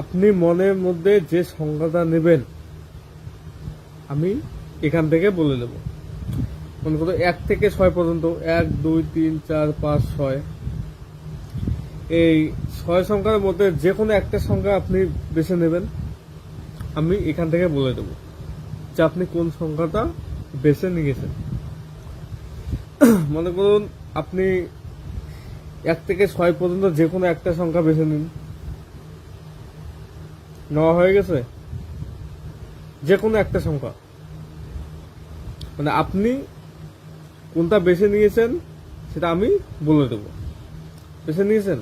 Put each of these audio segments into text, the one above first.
আপনি মনের মধ্যে যে সংখ্যাটা নেবেন, আমি এখান থেকে বলে দেব। মনে করো এক থেকে ছয় পর্যন্ত, এক, দুই, তিন, চার, পাঁচ, ছয়। এই ছয় সংখ্যার মধ্যে যে কোনো একটা সংখ্যা আপনি বেছে নেবেন, আমি এখান থেকে বলে দেব যে আপনি কোন সংখ্যাটা বেছে নিয়েছেন। মনে করুন, আপনি এক থেকে ছয় পর্যন্ত যে কোনো একটা সংখ্যা বেছে নিন। নেওয়া হয়ে গেছে? যে কোনো একটা সংখ্যা। মানে আপনি কোনটা বেছে নিয়েছেন, সেটা আমি বলে দেব। বেছে নিয়েছেন?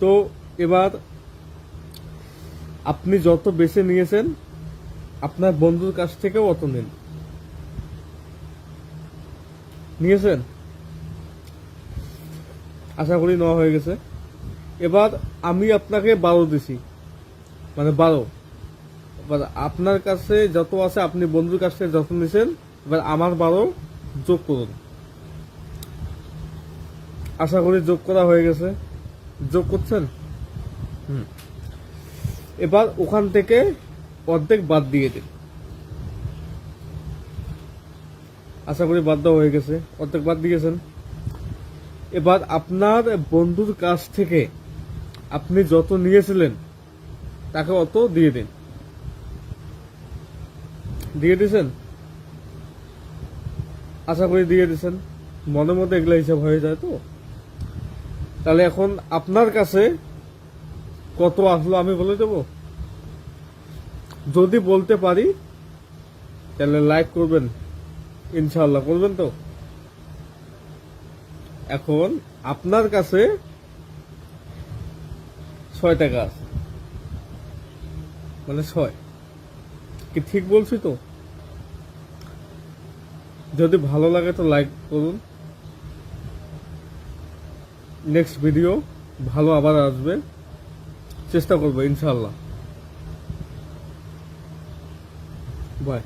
তো এবার আপনি যত বেছে নিয়েছেন, আপনার বন্ধুর কাছ থেকেও অত নিন। নিয়েছেন? আশা করি নেওয়া হয়ে গেছে। এবার আমি আপনাকে বারো দিছি। মানে বারো। এবার আপনার কাছে যত আছে, আপনি বন্ধুর কাছ থেকে যত নিছেন। এবার আমার বারো, যোগ করুন। আশা করি যোগ করা হয়ে গেছে। যোগ করছেন? হুম। এবার ওখান থেকে অর্ধেক বাদ দিয়ে দিন। আশা করি দেওয়া হয়ে গেছে। অর্ধেক বাদ দিয়েছেন। এবার আপনার বন্ধুর কাছ থেকে আপনি যত নিয়েছিলেন, তাকে অত দিয়ে দিন। দিয়ে দিয়েছেন আশা করি দিয়ে দিয়েছেন মনে মতো এগুলো হিসাব হয়ে যায় তো। তাহলে এখন আপনার কাছে কত আসলো আমি বলে দেব? যদি বলতে পারি, তাহলে লাইক করবেন। ইনশাল্লাহ করবেন তো। এখন আপনার কাছে ছয় টাকা আছে। মানে ছয়। কি ঠিক বলছি তো? যদি ভালো লাগে তো লাইক করুন। নেক্সট ভিডিও ভালো আবার আসবে। চেষ্টা করব ইনশাল্লাহ বাই